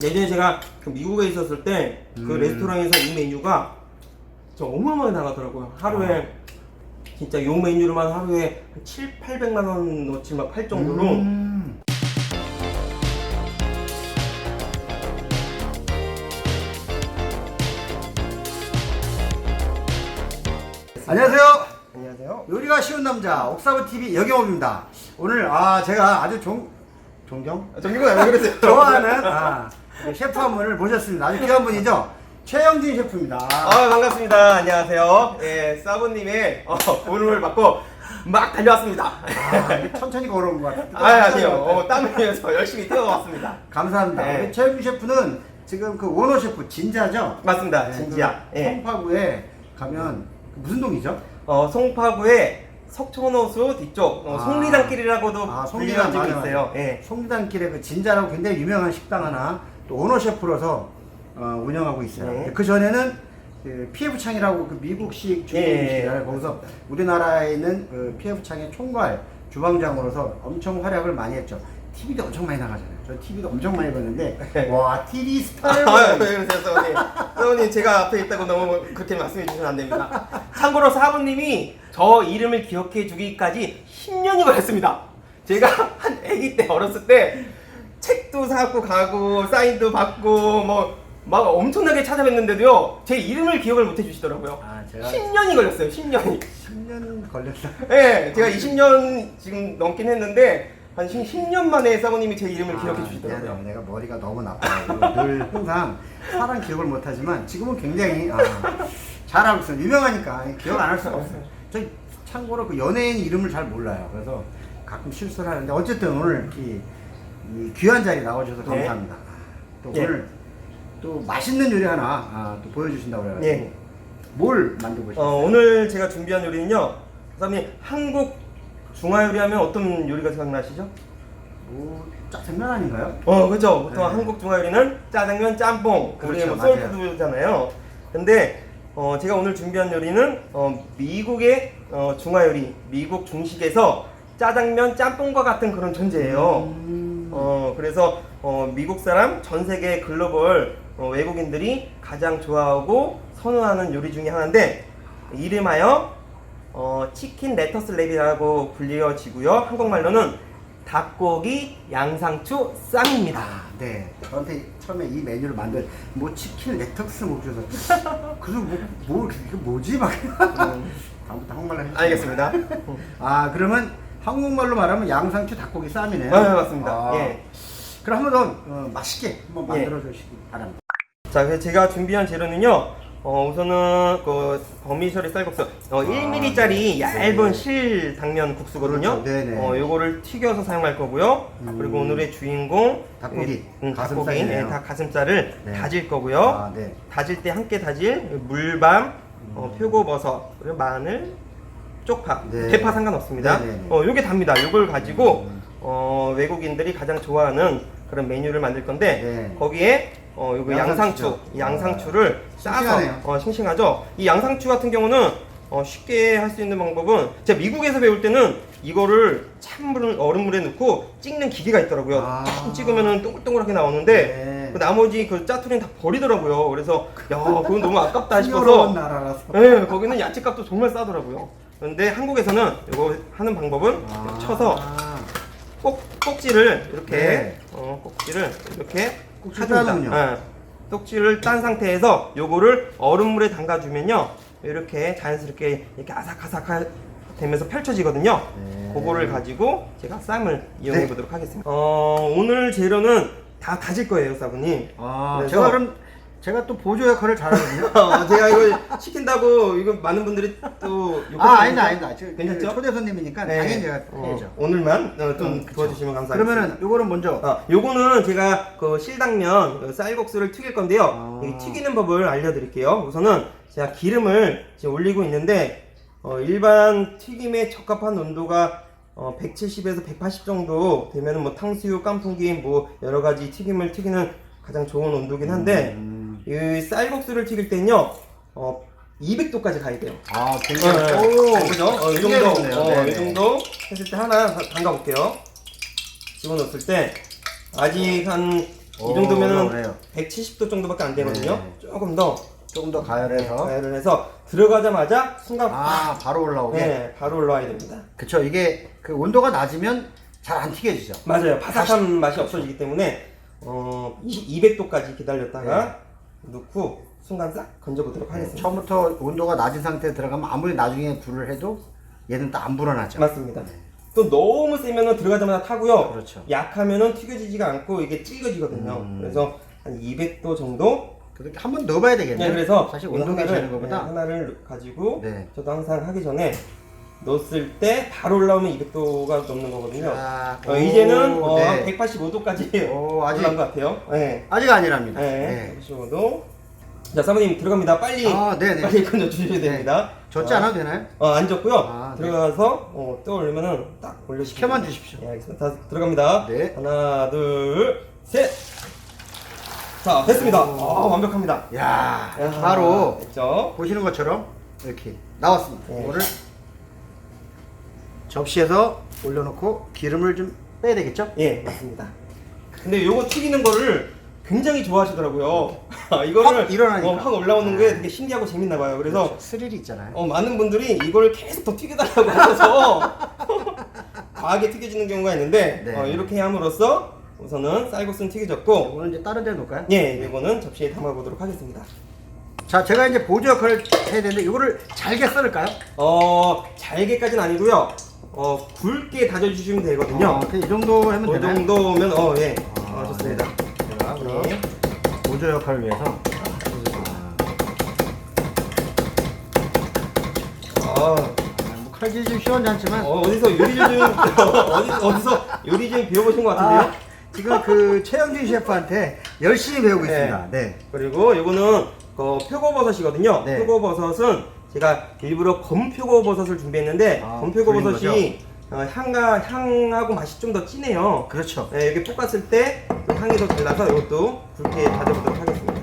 예전에 제가 그 미국에 있었을 때 그 음. 레스토랑에서 이 메뉴가 저 어마어마하게 나가더라고요. 하루에 진짜 요 메뉴로만 하루에 한 7, 800만 원 넣지 막할 정도로 음. 안녕하세요. 안녕하세요. 요리가 쉬운 남자 옥사브 TV 여경호입니다. 오늘 아 제가 아주 존 존경 정기가 왜 그러세요? 좋아하는 아, 셰프 한 분을 모셨습니다. 아주 귀한 분이죠. 최영진 셰프입니다. 아 반갑습니다. 안녕하세요. 예, 사부님의 어, 도움을 받고 막 달려왔습니다. 아, 이게 천천히 걸어온 것 같아요. 아, 아니요. 어, 땀을 흘려서 열심히 뛰어왔습니다. 감사합니다. 네. 우리 최영진 셰프는 지금 그 원호 셰프 진자죠. 맞습니다. 네, 진지야. 그 예. 송파구에 가면 그 무슨 동이죠? 어, 송파구의 석촌호수 뒤쪽 어, 아. 송리단길이라고도 아, 맞아, 맞아. 있어요. 예. 송리단길에 그 진자라고 굉장히 유명한 식당 하나 또 오너 셰프로서 어, 운영하고 있어요. 네. 그 전에는 그 PF 창이라고 그 미국식 예, 예, 중국식이잖아요. 예. 거기서 우리나라에 있는 그 PF 창의 총괄 주방장으로서 엄청 활약을 많이 했죠. TV도 엄청 많이 나가잖아요. 저 TV도 엄청 많이 봤는데 와 TV 스타일 아, 왜 그러세요, 사모님? 사모님, 제가 앞에 있다고 너무 그렇게 말씀해 주시면 안 됩니다. 참고로 사부님이 저 이름을 기억해 주기까지 10년이 걸렸습니다. 제가 한 아기 때, 어렸을 때, 책도 사고 가고, 사인도 받고, 뭐, 막 엄청나게 찾아뵀는데도요, 제 이름을 기억을 못 해주시더라고요. 아 제가 10년이 걸렸어요, 10년이. 10년 걸렸다. 예, 제가 20년 지금 넘긴 했는데, 한 10년 만에 사모님이 제 이름을 기억해 아, 주시더라고요. 미안해요. 내가 머리가 너무 나빠가지고 늘 항상 사람 기억을 못하지만 지금은 굉장히 아, 잘하고 있어요. 유명하니까 기억 안 할 수가 없어요. 저 참고로 그 연예인 이름을 잘 몰라요. 그래서 가끔 실수를 하는데 어쨌든 오늘 이, 이 귀한 자리 나와주셔서 네. 감사합니다. 또 예. 오늘 또 맛있는 요리 하나 아, 또 보여주신다고 그래가지고 예. 뭘 만들고 싶어요? 어, 오늘 제가 준비한 요리는요. 사장님 한국 중화 요리하면 어떤 요리가 생각나시죠? 뭐 짜장면 아닌가요? 어, 그죠. 보통 네. 한국 중화 요리는 짜장면, 짬뽕, 그렇죠, 뭐 맞아요. 소울푸드잖아요. 근데 어, 제가 오늘 준비한 요리는 어, 미국의 어, 중화 요리, 미국 중식에서 짜장면, 짬뽕과 같은 그런 존재예요. 음. 어, 그래서 어, 미국 사람 전 세계 글로벌 어, 외국인들이 가장 좋아하고 선호하는 요리 중에 하나인데 이름하여 어, 치킨 레터스 랩이라고 불리어지고요. 한국말로는 닭고기 양상추 쌈입니다. 아, 네. 저한테 처음에 이 메뉴를 만들 뭐 치킨 레터스 뭐 주셔서 그래서 뭐, 뭐 이게 뭐지 막 음, 다음부터 한국말로 해주세요. 알겠습니다. 아 그러면 한국말로 말하면 양상추 닭고기 쌈이네요. 네, 맞습니다. 아, 예. 그럼 한번 더 어, 맛있게 한번 예. 만들어 주시기 바랍니다. 자, 그래서 제가 준비한 재료는요. 어, 우선은 그 버미셔리 쌀국수 어, 1mm짜리 얇은 실 당면 국수거든요. 아, 그렇죠. 네네. 어, 요거를 튀겨서 사용할 거고요. 음. 그리고 오늘의 주인공 닭고기. 예, 음, 닭고기, 가슴살이네요. 예, 닭 가슴살을 네. 다질 거고요. 아, 네. 다질 때 함께 다질 물밤, 어, 음. 표고버섯, 그리고 마늘, 쪽파, 네. 대파 상관없습니다. 네 네 네. 어, 요게 답니다. 요걸 가지고 음. 어, 외국인들이 가장 좋아하는 그런 메뉴를 만들 건데 네. 거기에 어, 요거 양상추죠. 양상추, 이 양상추를 아, 싸서 싱싱하네요. 어, 싱싱하죠. 이 양상추 같은 경우는 어, 쉽게 할 수 있는 방법은 제가 미국에서 배울 때는 이거를 찬물 얼음물에 넣고 찍는 기계가 있더라고요. 아. 딱 찍으면은 동글동글하게 나오는데 네. 그 나머지 그 짜투리는 다 버리더라고요. 그래서 야 그건 너무 아깝다 싶어서 나라라서. 예, 거기는 야채값도 정말 싸더라고요. 그런데 한국에서는 이거 하는 방법은 아. 쳐서 꼭 꼭지를 이렇게 네. 어, 꼭지를 이렇게 꼭지 해줍니다. 따는요? 예. 꼭지를 딴 상태에서 요거를 얼음물에 담가주면요 이렇게 자연스럽게 이렇게 아삭아삭 되면서 펼쳐지거든요. 네. 그거를 가지고 제가 쌈을 이용해 네. 보도록 하겠습니다. 어, 오늘 재료는 다 다질 거예요, 사부님. 아, 그래서- 제가 그럼 제가 또 보조 역할을 잘하거든요. 어, 제가 이거 시킨다고 이거 많은 분들이 또 아, 아니다, 아니다. 저, 괜찮죠? 초대 손님이니까 네. 당연히 제가 어, 해야죠. 오늘만 어, 좀 음, 그쵸. 도와주시면 감사하겠습니다. 그러면은 요거는 먼저 어, 요거는 제가 그 실당면 그 쌀국수를 튀길 건데요. 아. 이 튀기는 법을 알려드릴게요. 우선은 제가 기름을 지금 올리고 있는데 어, 일반 튀김에 적합한 온도가 어, 170에서 180 정도 되면은 뭐 탕수육, 깐풍기 뭐 여러 가지 튀김을 튀기는 가장 좋은 온도긴 한데 음. 이 쌀국수를 튀길 때는요. 어, 200도까지 가야 돼요. 아, 네, 굉장히 오, 그죠? 어, 이 굉장히 정도, 좋네요. 어, 네네. 이 정도 했을 때 하나 담가 볼게요. 집어넣었을 때 아직 한 이 오, 정도면은 그러네요. 170도 정도밖에 안 되거든요. 네. 조금 더 조금 더 가열해서. 가열을 해서 들어가자마자 순간 아, 바로 올라오게. 네, 바로 올라와야 됩니다. 그쵸. 이게 그 온도가 낮으면 잘 안 튀겨지죠. 맞아요. 바삭한 맛이 없어지기 때문에 어, 200도까지 기다렸다가 넣고 순간 싹 건져보도록 하겠습니다. 네. 처음부터 온도가 낮은 상태에 들어가면 아무리 나중에 불을 해도 얘는 또 안 불어나죠. 맞습니다. 또 너무 세면은 들어가자마자 타고요. 그렇죠. 약하면은 튀겨지지가 않고 이게 찔겨지거든요. 음. 그래서 한 200도 정도. 그렇게 한번 넣어봐야 되겠네요. 네, 그래서 사실 하나를, 재는 것보다 네, 하나를 가지고 네. 저도 항상 하기 전에 넣었을 때 바로 올라오면 200도가 넘는 거거든요. 자, 어, 오, 이제는 어, 네. 185도까지 오, 아직- 올라온 것 같아요. 네. 아직 아니랍니다. 네. 네. 185도. 자, 사모님 들어갑니다. 빨리 아, 네네. 빨리 건져 주셔야 됩니다. 젖지 어, 않아도 되나요? 어, 안 졌고요. 아, 네. 들어가서 어, 떠 올리면은 딱 올려 주시면 켜만 됩니다. 주십시오. 네, 알겠습니다. 다 들어갑니다. 네. 하나, 둘, 셋. 자, 됐습니다. 아, 완벽합니다. 야, 야, 바로 됐죠? 보시는 것처럼 이렇게 나왔습니다. 네. 이거를 접시에서 올려놓고 기름을 좀 빼야 되겠죠? 예, 맞습니다. 근데 요거 튀기는 거를 굉장히 좋아하시더라고요. 이거를 확 일어나니까. 어, 확 올라오는 게 되게 신기하고 재밌나 봐요. 그래서 스릴이 있잖아요. 어, 많은 분들이 이걸 계속 더 튀겨달라고 하셔서 과하게 튀겨지는 경우가 있는데 네. 어, 이렇게 함으로써 우선은 쌀국수는 튀겨졌고 이거는 이제 다른 데 놓을까요? 예, 이거는 접시에 담아보도록 하겠습니다. 자, 제가 이제 보조 역할을 해야 되는데 이거를 잘게 썰을까요? 어, 잘게까지는 아니고요. 어, 굵게 다져주시면 되거든요. 어, 그이 정도 하면 그 되나요? 정도면 어, 예. 아, 어, 좋습니다. 제가 그럼 네. 보조 역할을 위해서 아, 뭐 칼질 좀 시원찮지만 어, 어디서 요리 좀 어디 어디서 요리 좀 배워보신 것 같은데요? 아, 지금 그 최영진 셰프한테 열심히 배우고 네. 있습니다. 네. 그리고 요거는 어, 표고버섯이거든요. 네. 표고버섯은 제가 일부러 검표고 버섯을 준비했는데 아, 검표고버섯이 어, 향과 향하고 맛이 좀 더 진해요. 그렇죠. 네, 이렇게 볶았을 때또 향이 더잘 나서 이것도 굵게 다져보도록 하겠습니다.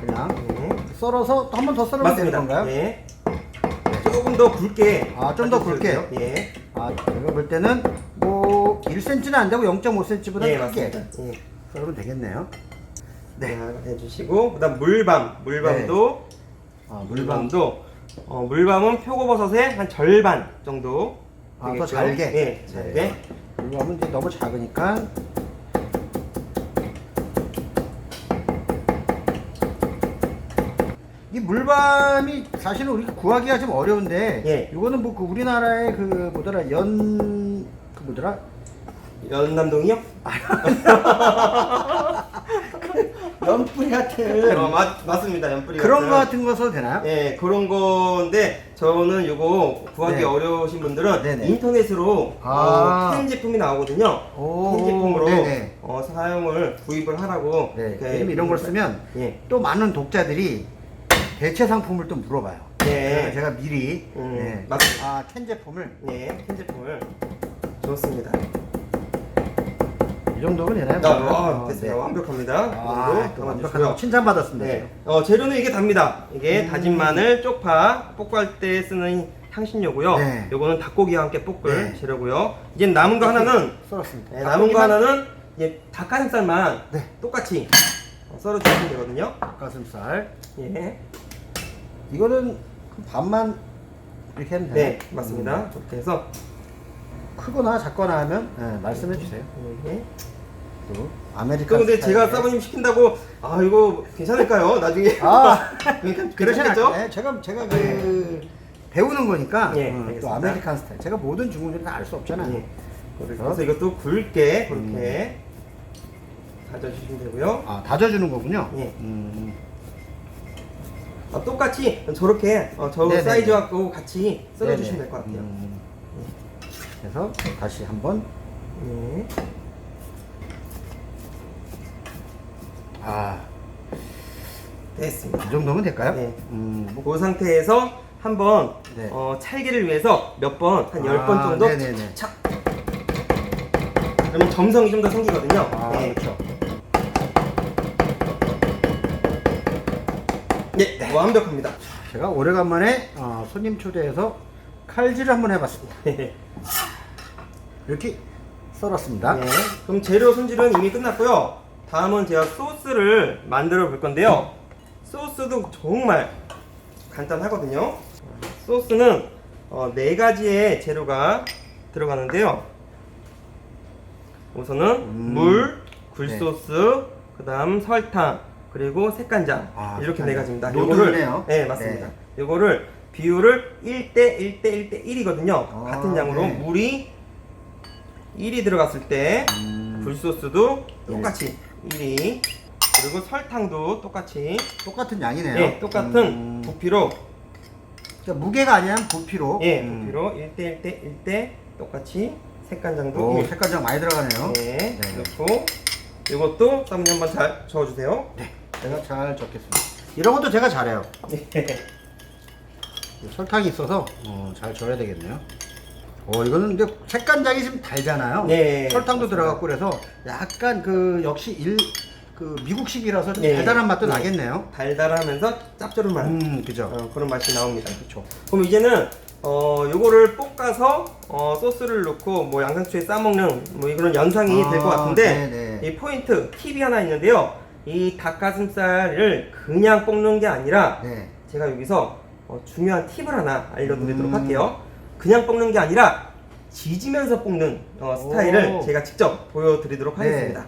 그냥 네. 썰어서 또 한 번 더 썰으면 되는. 건가요? 네. 조금 더 굵게. 아, 좀더 다져주세요. 굵게요? 예. 아, 제가 볼 때는 뭐 1cm는 안 되고 0.5cm보다 예, 크게 맞습니다. 예. 썰으면 되겠네요. 네. 네. 해주시고 그다음 물밤, 물밤도 아, 물밤. 물밤도 어, 물밤은 표고버섯의 한 절반 정도. 아, 더 되겠죠? 잘게? 예, 잘게. 네. 물밤은 이제 너무 작으니까 이 물밤이 사실은 우리 구하기가 좀 어려운데 예. 이거는 뭐 그 우리나라의 그 뭐더라 연 그 뭐더라 연남동이요? 연뿌리 같은 어, 맞, 맞습니다. 연뿌리 그런 같은. 거 같은 거 써도 되나요? 예, 그런 건데 저는 이거 구하기 네. 어려우신 분들은 네네. 인터넷으로 아. 어, 캔 제품이 나오거든요. 오, 캔 제품으로 네네. 어, 사용을 구입을 하라고. 네, 이렇게 왜냐면 이런 걸 쓰면 예. 또 많은 독자들이 대체 상품을 또 물어봐요. 네. 그래서 제가 미리 음, 네. 맞습니다. 아, 캔 제품을 네, 캔 제품을 좋습니다. 이 정도면 되나요? 아? 아, 어, 됐습니다. 네. 완벽합니다. 아, 정도 완벽하다고 담아주시고요. 칭찬받았습니다. 네. 어, 재료는 이게 답니다. 이게 음. 다진 마늘, 쪽파, 볶을 때 쓰는 향신료고요. 네. 요거는 닭고기와 함께 볶을 네. 재료고요. 이제 남은 거 하나는 썰었습니다. 네, 남은 거 하나는 이제 닭가슴살만 네. 똑같이 썰어 주시면 되거든요. 가슴살. 예. 이거는 그 반만 이렇게 하면 되나요? 네, 맞습니다. 그렇게 해서 음, 크거나 작거나 하면 네, 말씀해 주세요. 예. 또 아메리칸 그 근데 제가 사모님 시킨다고 아 이거 괜찮을까요? 나중에 아, 그러니까 괜찮겠죠? 않죠. 네, 제가 제가 그 배우는 거니까 예, 음, 또 알겠습니다. 아메리칸 스타일. 제가 모든 중국 요리 다알 수 없잖아요. 예. 그래서 이것도 굵게 그렇게 다져주시면 되고요. 아 다져주는 거군요. 예. 음, 어, 똑같이 저렇게 어, 저 네네네. 사이즈하고 같이 썰어주시면 네네. 될것 같아요. 음, 그래서 다시 한번 네. 아, 됐습니다. 이 정도면 될까요? 네. 음, 뭐, 그 상태에서 한번 네. 어, 찰기를 위해서 몇 번, 한 열 번 아, 정도 네네네. 착. 그러면 점성이 좀 더 생기거든요. 아, 네. 그렇죠. 네, 완벽합니다. 제가 오래간만에 어, 손님 초대해서 칼질을 한번 해봤습니다. 네. 이렇게 썰었습니다. 그럼 재료 손질은 이미 끝났고요. 다음은 제가 소스를 만들어 볼 건데요. 소스도 정말 간단하거든요. 소스는 어, 네 가지의 재료가 들어가는데요. 우선은 음. 물, 굴소스, 그다음 설탕, 그리고 색간장 아, 이렇게 네 색간장. 가지입니다. 노른이네요. 네 맞습니다. 네. 요거를 비율을 1대 1대 1대 1이거든요. 아, 같은 양으로 네. 물이 1이 들어갔을 때 음, 굴소스도 네. 똑같이 1이 그리고 설탕도 똑같이 똑같은 양이네요. 네, 똑같은 음, 부피로 그러니까 무게가 아니면 부피로. 예, 음. 부피로 1대 1대 1대 똑같이 색간장도 오, 1. 색깔장 많이 들어가네요. 네, 네. 넣고 이것도 사모님 한번 잘 저어주세요. 네, 제가 잘 적겠습니다. 이런 것도 제가 잘해요. 네. 설탕이 있어서 어, 잘 절여야 되겠네요. 어, 이거는 근데 색간장이 좀 달잖아요. 네, 설탕도. 들어갔고 그래서 약간 그 역시 일 그 미국식이라서 좀 네. 달달한 맛도 네. 나겠네요. 달달하면서 짭조름한 음, 그죠. 어, 그런 맛이 나옵니다. 그렇죠. 그럼 이제는 어 요거를 볶아서 어 소스를 넣고 뭐 양상추에 싸 먹는 뭐 이런 연상이 아, 될 것 같은데 네네. 이 포인트 팁이 하나 있는데요. 이 닭가슴살을 그냥 볶는 게 아니라 네. 제가 여기서 어, 중요한 팁을 하나 알려드리도록 음. 할게요. 그냥 볶는 게 아니라 지지면서 볶는 어, 스타일을 오. 제가 직접 보여드리도록 네. 하겠습니다.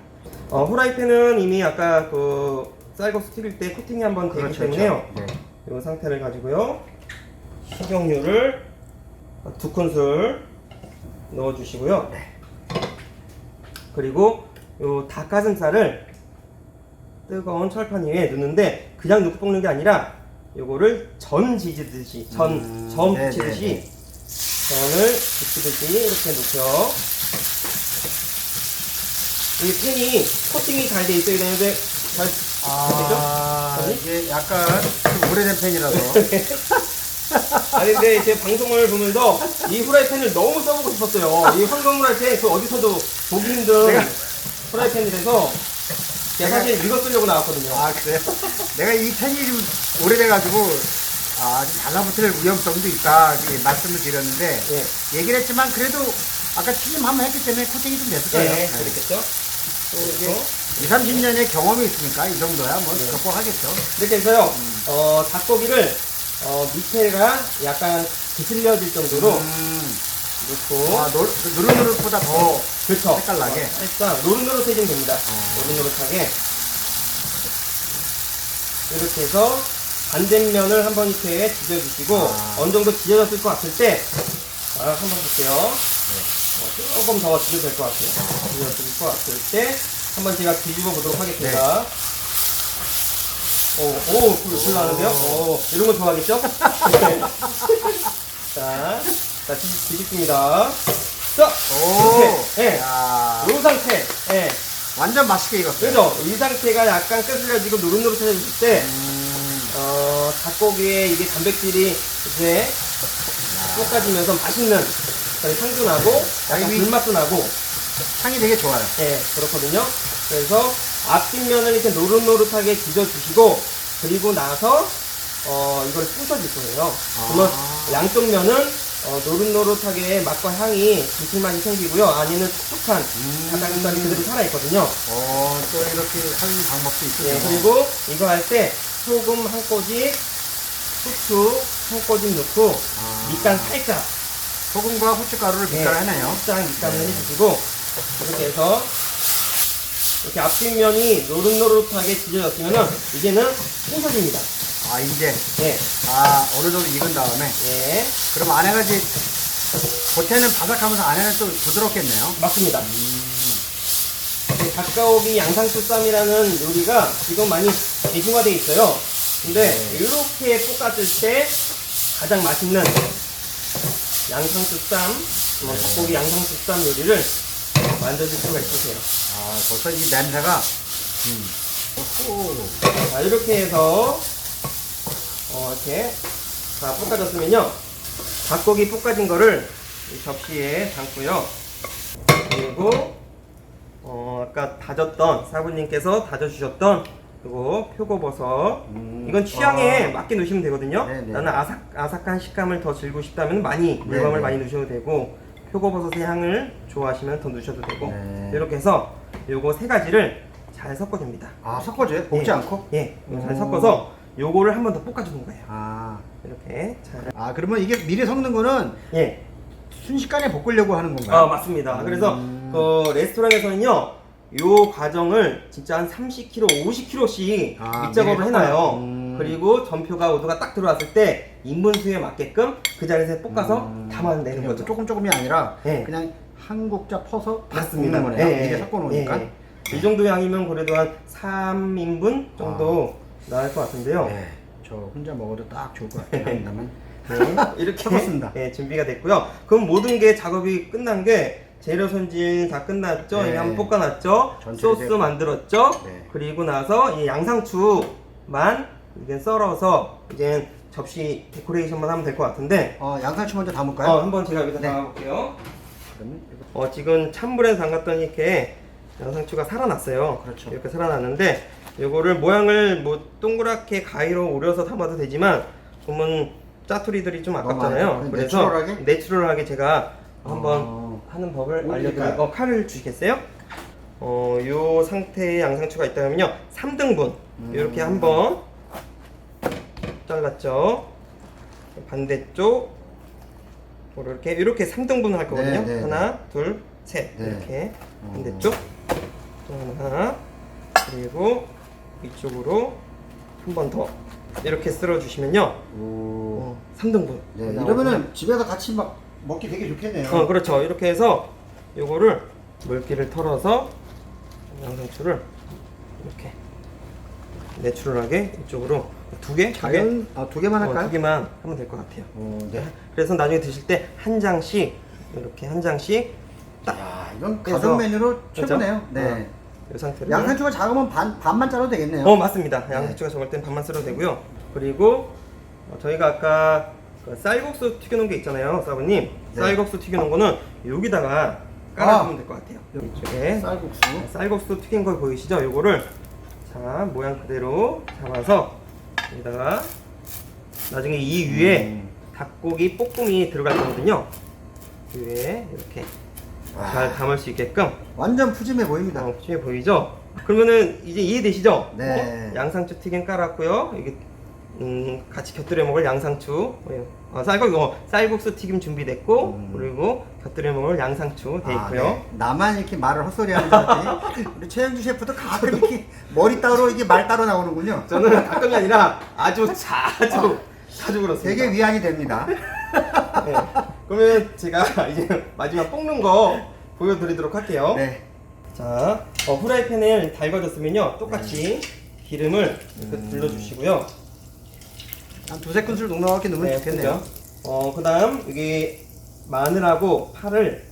어, 후라이팬은 이미 아까 그 쌀국수 튀길 때 코팅이 한번 되기 그렇죠. 때문에요. 그렇죠. 네. 이 상태를 가지고요. 식용유를 두 큰술 넣어주시고요. 그리고 요 닭가슴살을 뜨거운 철판 위에 넣는데 그냥 넣고 볶는 게 아니라 요거를 전 지지듯이 전, 음, 전 네, 붙이듯이 네, 네. 전을 붙이듯이 이렇게 놓고요. 이 팬이 코팅이 잘 돼 있어야 되는데 잘 아, 되죠? 이게 약간 좀 오래된 팬이라서. 아니 근데 제 방송을 보면서 이 후라이팬을 너무 써보고 싶었어요. 이 황금 후라이팬 그 어디서도 보기 힘든 내가- 후라이팬이라서 제가 사실 이거 쓰려고 나왔거든요. 아, 그래요? 내가 이 팬이 좀 오래돼가지고, 아, 좀 달라붙을 위험성도 있다, 이렇게 말씀을 드렸는데, 예, 얘기를 했지만, 그래도 아까 튀김 한번 했기 때문에 코팅이 좀 됐을 거예요. 예, 네. 그렇겠죠. 또 2, 30년의 경험이 있으니까 이 정도야 뭐 네. 극복하겠죠. 이렇게 해서요. 어, 닭고기를 어, 밑에가 약간 비틀려질 정도로 음. 넣고 아, 노, 누르누르보다 더 그렇죠. 색깔 나게. 어, 살짝 노릇노릇해지면 됩니다. 어. 노릇노릇하게 이렇게 해서 반대면을 한 번 이렇게 뒤져주시고 아. 어느 정도 뒤져졌을 것 같을 때 아, 한번 볼게요. 네. 어, 조금 더 뒤져도 될 것 같아요. 뒤져질 것 같을 때 한번 제가 뒤집어 보도록 하겠습니다. 오, 오, 불, 불 나는데요? 오, 이런 거 좋아하겠죠? 네. 자, 자, 뒤, 뒤집습니다. 자, 오, 이렇게, 예. 야, 이 상태, 예. 완전 맛있게 익었어요. 그죠? 이 상태가 약간 끄슬려지고 노릇노릇해졌을 때, 음, 어, 닭고기에 이게 단백질이 이제 쏟아지면서 맛있는 향도 나고, 약간 위- 불맛도 나고, 향이 되게 좋아요. 예, 그렇거든요. 그래서 앞뒷면을 이렇게 노릇노릇하게 뒤져주시고, 그리고 나서, 어, 이걸 부셔줄 거예요. 그러면 아. 양쪽 면은 어, 노릇노릇하게 맛과 향이 감칠맛이 생기고요. 안에는 촉촉한 음. 닭가슴살이 그대로 살아있거든요. 어, 또 이렇게 하는 방법도 있군요. 예, 그리고 이거 할 때 소금 한 꼬집, 후추 한 꼬집 넣고 아. 밑간 살짝 소금과 후춧가루를 예, 밑간을 해네요. 살짝 밑간을 네. 해주시고 이렇게 해서 이렇게 앞뒷면이 노릇노릇하게 지져졌으면 이제는 부셔줍니다. 아, 이제, 예, 아, 어느 정도 익은 다음에, 예, 그럼 안에가 이제, 겉에는 바삭하면서 안에는 또 부드럽겠네요. 맞습니다. 네, 닭가오비 양상추 쌈이라는 요리가 지금 많이 대중화되어 있어요. 근데 네. 이렇게 볶았을 때 가장 맛있는 양상추 쌈, 뭐 네. 닭고기 양상추 쌈 요리를 만드실 수가 있으세요. 아, 벌써 이 냄새가, 음. 오, 자, 이렇게 해서 어, 이렇게 다 볶아졌으면요. 닭고기 볶아진 거를 이 접시에 담고요. 그리고 어, 아까 다졌던 사부님께서 다져주셨던 그리고 표고버섯 음. 이건 취향에 아. 맞게 넣으시면 되거든요. 네네. 나는 아삭, 아삭한 식감을 더 즐기고 싶다면 많이 물감을 네네. 많이 넣으셔도 되고 표고버섯의 향을 좋아하시면 더 넣으셔도 되고 네. 이렇게 해서 요거 세 가지를 잘 섞어줍니다. 아 섞어줘요? 볶지 예. 않고? 예, 잘 오. 섞어서 요거를 한 번 더 볶아주는 거예요. 아, 이렇게 잘. 아 그러면 이게 미리 섞는 거는 예, 순식간에 볶으려고 하는 건가요? 아 맞습니다. 그래서 음. 그 레스토랑에서는요. 요 과정을 진짜 한 30kg, 50kg씩 아, 밑작업을 미리 해놔요. 음. 그리고 전표가 오도가 딱 들어왔을 때 인분수에 맞게끔 그 자리에서 볶아서 음. 담아내는 거죠. 조금 조금이 아니라 예. 그냥 한 국자 퍼서 다 맞습니다. 볶는 거네요. 예, 미리 예. 섞어 놓으니까. 예, 예. 이 정도 양이면 그래도 한 3인분 정도 나을 것 같은데요. 네, 저 혼자 먹어도 딱 좋을 것 같긴 합니다만. 네, 이렇게 섞었습니다. 네, 준비가 됐고요. 그럼 모든 게 작업이 끝난 게 재료 손질 다 끝났죠. 네. 이미 한번 볶아놨죠. 전체 소스 이제- 만들었죠. 네. 그리고 나서 이 양상추만 이제 썰어서 이제 접시 데코레이션만 하면 될 것 같은데 어, 양상추 먼저 담을까요? 어, 한번 제가 여기서 네. 담아볼게요. 그러면 이거 어, 지금 찬물에 담갔더니 이렇게 양상추가 살아났어요. 그렇죠. 이렇게 살아났는데 요거를 모양을 뭐 동그랗게 가위로 오려서 담아도 되지만 보면 짜투리들이 좀 너무 아깝잖아요. 그래서 내추럴하게? 내추럴하게 제가 한번 어. 하는 법을 뭐. 드릴까요? 어, 칼을 주시겠어요? 어, 요 상태의 양상추가 있다면요. 3등분. 음. 이렇게 한번 잘랐죠. 반대쪽 이렇게 이렇게 3등분을 할 거거든요. 네, 네, 하나, 둘, 셋. 네. 이렇게 어. 반대쪽 또 하나 그리고 이쪽으로 한 번 더 이렇게 쓸어 주시면요. 오. 어, 3등분. 네, 이러면은 집에서 같이 막 먹기 되게 좋겠네요. 어, 그렇죠. 이렇게 해서 요거를 물기를 털어서 양상추를 이렇게 내추럴하게 이쪽으로 두 개? 두 개? 자연 아, 두 개만 어, 할까요? 두 개만 하면 될 것 같아요. 어, 네. 그래서 나중에 드실 때 한 장씩 이렇게 한 장씩 야, 이건 그래서- 가족 메뉴로 그렇죠? 최고네요. 네. 어, 이 상태로 양상추가 작으면 반 반만 잘라도 되겠네요. 어 맞습니다. 양상추가 적을 땐 반만 쓸어도 되고요. 그리고 어, 저희가 아까 그 쌀국수 튀겨놓은 게 있잖아요, 사부님. 네. 쌀국수 튀겨놓은 거는 여기다가 깔아주면 될 것 같아요. 이쪽에 쌀국수. 네, 쌀국수 튀긴 거 보이시죠? 요거를 자 모양 그대로 잡아서 여기다가 나중에 이 위에 음. 닭고기 볶음이 들어갈 거거든요. 그 위에 이렇게 와. 잘 담을 수 있게끔 완전 푸짐해 보입니다. 어, 푸짐해 보이죠? 그러면은 이제 이해되시죠? 네. 어? 양상추 튀김 깔았고요. 이게 음, 같이 곁들여 먹을 양상추, 어, 쌀국, 어, 쌀국수 튀김 준비됐고 음. 그리고 곁들여 먹을 양상추 돼 아, 있고요. 네. 나만 이렇게 말을 헛소리하는 줄 알았더니 우리 최영주 셰프도 가끔 이렇게 머리 따로 이게 말 따로 나오는군요. 저는 가끔이 아니라 아주 자주 자주 그렇습니다. 되게 위안이 됩니다. 네. 그러면 제가 이제 마지막 볶는 거 보여드리도록 할게요. 네. 자, 어, 후라이팬을 달궈졌으면요, 똑같이 기름을 이렇게 음. 둘러주시고요. 한 두세 큰술 넉넉하게 넣으면 좋겠네요. 그죠? 어, 그 다음, 여기 마늘하고 파를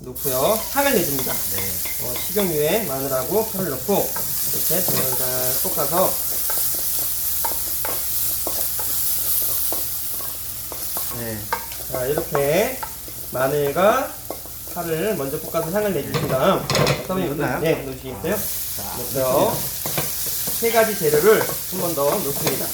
넣고요. 향을 내줍니다. 네. 어, 식용유에 마늘하고 파를 넣고, 이렇게 잘 볶아서, 네. 자, 이렇게 마늘과 파를 먼저 볶아서 향을 내주신 다음, 선생님, 넣나요? 네, 넣으시겠어요? 자, 넣고요. 세 가지 재료를 한 번 더 넣습니다.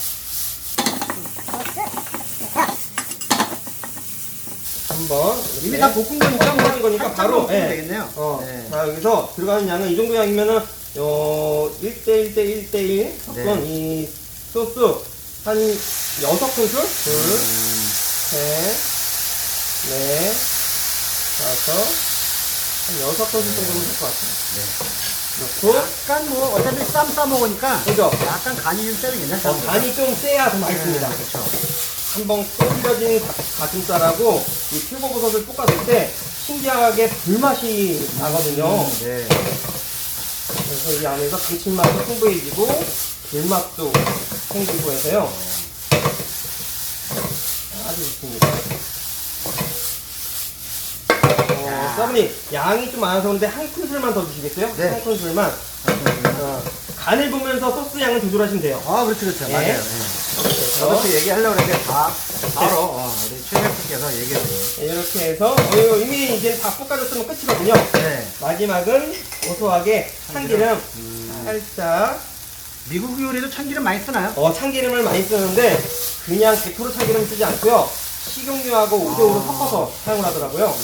한번 이미 다 볶은 거니까 뭐 볶은 거니까 바로 예. 되겠네요. 어, 네. 자 여기서 들어가는 양은 이 정도 양이면은 어 1대 1대 1대 1 섞은 이 소스 한 6큰술 둘, 음, 셋, 넷, 다섯 한 6큰술 정도면 될 것 같아요. 네. 넣고 약간 뭐 어차피 쌈 싸 먹으니까 그죠? 약간 간이 좀 세도 어, 괜찮습니다. 간이 좀 세야 더 맛있습니다. 네, 그렇죠. 한번 끓여진 가- 가슴살하고 이 표고버섯을 볶았을 때 신기하게 불맛이 나거든요. 음, 네. 그래서 이 안에서 감칠맛도 풍부해지고 불맛도 생기고 해서요. 아주 좋습니다. 어, 사모님 양이 좀 많아서 그런데 한 큰술만 더 주시겠어요? 네. 한 큰술만. 어, 간을 보면서 소스 양을 조절하시면 돼요. 아, 그렇죠, 그렇죠. 네. 맞아요. 네. 그 얘기하려고 그랬는데 다, 바로 어, 우리 최 셰프께서 얘기해줘요. 이렇게 해서 어, 이미 이제 다 볶아졌으면 끝이거든요. 네. 마지막은 고소하게 참기름 음. 살짝 미국 요리도 참기름 많이 쓰나요? 어, 참기름을 많이 쓰는데 그냥 100% 참기름 쓰지 않고요 식용유하고 우동으로 아. 섞어서 사용을 하더라고요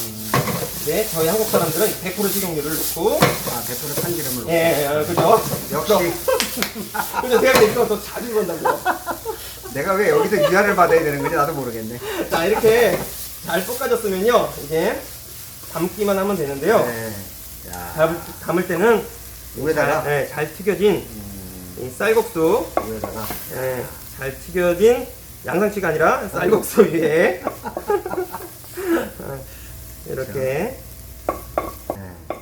네, 저희 한국 사람들은 100% 식용유를 넣고 아, 100% 참기름을 넣고. 예, 예, 그죠? 역시 그죠? 제가 이거 더 자주 그런다고요. 내가 왜 여기서 위안을 받아야 되는 건지 나도 모르겠네. 자, 이렇게 잘 볶아졌으면요. 이제 담기만 하면 되는데요. 네. 야, 담, 담을 때는 위에다가? 잘, 네, 잘 튀겨진 음, 이 쌀국수. 위에다가? 네, 잘 튀겨진 양상치가 아니라 쌀국수. 위에 어, 이렇게. 네.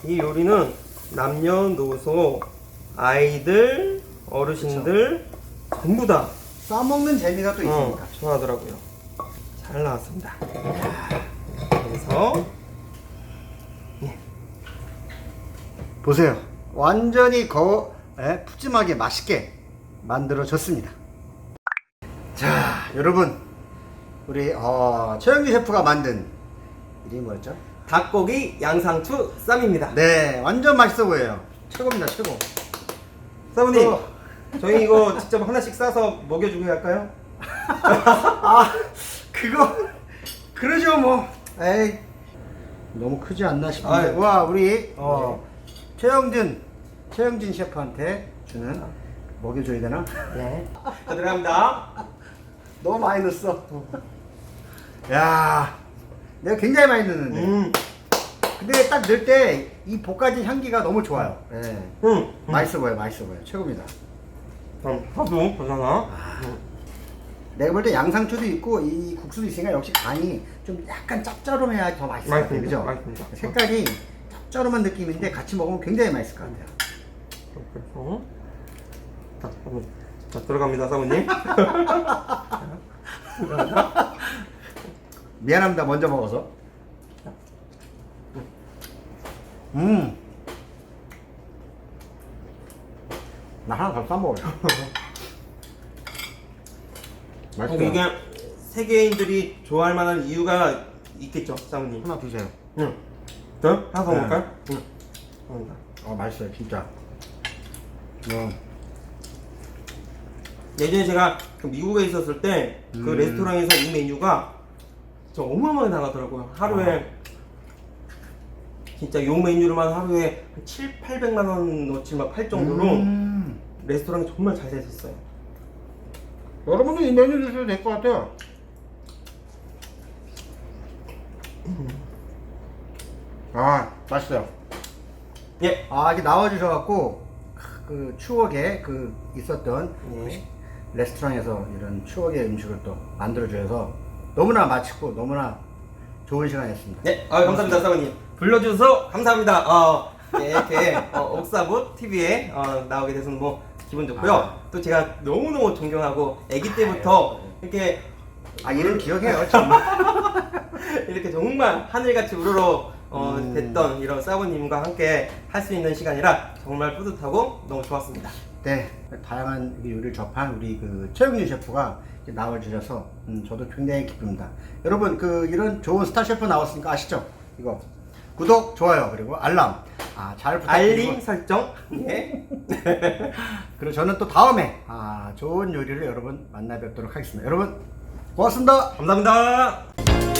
이 요리는 남녀노소 아이들 어르신들 전부 다 싸먹는 재미가 또 어, 있으니까. 좋아하더라고요 잘 나왔습니다 그래서 보세요. 완전히 거 예, 푸짐하게 맛있게 만들어졌습니다. 자, 여러분. 우리 어, 최영기 셰프가 만든 이름이 뭐였죠? 닭고기 양상추 쌈입니다 네, 완전 맛있어 보여요. 최고입니다, 최고. 사부님 또. 저희 이거 직접 하나씩 싸서 먹여주고 할까요? 아, 그거 그러죠 뭐. 에이, 너무 크지 않나 싶은데. 아유. 와, 우리 어, 최영진 최영진 셰프한테 주는 먹여줘야 되나? 네 자, 들어갑니다 너무 많이 넣었어. 야, 내가 굉장히 많이 넣는데. 음, 근데 딱 넣을 때 이 볶아진 향기가 너무 좋아요. 예. 음, 음. 맛있어 보여, 맛있어 보여. 최고입니다. 그럼 하도 보잖아 내가 볼 때 양상추도 있고 이 국수도 있으니까 역시 간이 좀 약간 짭짤해야 더 맛있을 것 같아요. 맛있습니다. 그죠? 맛있습니다. 색깔이 짭짤한 느낌인데 같이 먹으면 굉장히 맛있을 것 같아요. 이렇게 해서 자. 자 들어갑니다 사부님 미안합니다. 먼저 먹어서. 음. 나 하나 더 싸먹어요. 맛있어요. 이게 세계인들이 좋아할 만한 이유가 있겠죠 사부님 하나 드세요. 응 네? 하나 더 네. 먹을까요? 응 감사합니다. 어, 맛있어요. 진짜. 어. 예전에 제가 그 미국에 있었을 때 그 음. 레스토랑에서 이 메뉴가 저 어마어마하게 나가더라고요. 하루에 진짜 요 메뉴로만 하루에 한 7, 800만 원 넣지 막할 정도로 음. 레스토랑이 정말 잘 됐었어요. 여러분도 이 메뉴 드셔도 될 것 같아요. 아, 맛있어요. 예. 아, 이게 나와주셔갖고, 그 추억에 그 있었던 네. 레스토랑에서 이런 추억의 음식을 또 만들어주셔서 너무나 맛있고 너무나 좋은 시간이었습니다. 네, 아, 감사합니다, 사모님. 불러주셔서 감사합니다. 어, 네, 이렇게 어, 옥사부 TV에 어, 나오게 돼서 뭐 기분 좋고요. 아. 또 제가 너무너무 존경하고 아기 때부터 이렇게 아, 이름 기억해요, 정말. 이렇게 정말 하늘같이 우러러 어, 음. 됐던 이런 사부님과 함께 할 수 있는 시간이라 정말 뿌듯하고 너무 좋았습니다. 네, 다양한 그 요리를 접한 우리 그 최영준 셰프가 이렇게 나와주셔서 음, 저도 굉장히 기쁩니다. 여러분 그 이런 좋은 스타 셰프 나왔으니까 아시죠? 이거 구독, 좋아요 그리고 알람 아, 잘 부탁드리고 알림 설정. 예. 그리고 저는 또 다음에 아, 좋은 요리를 여러분 만나 뵙도록 하겠습니다. 여러분 고맙습니다. 감사합니다.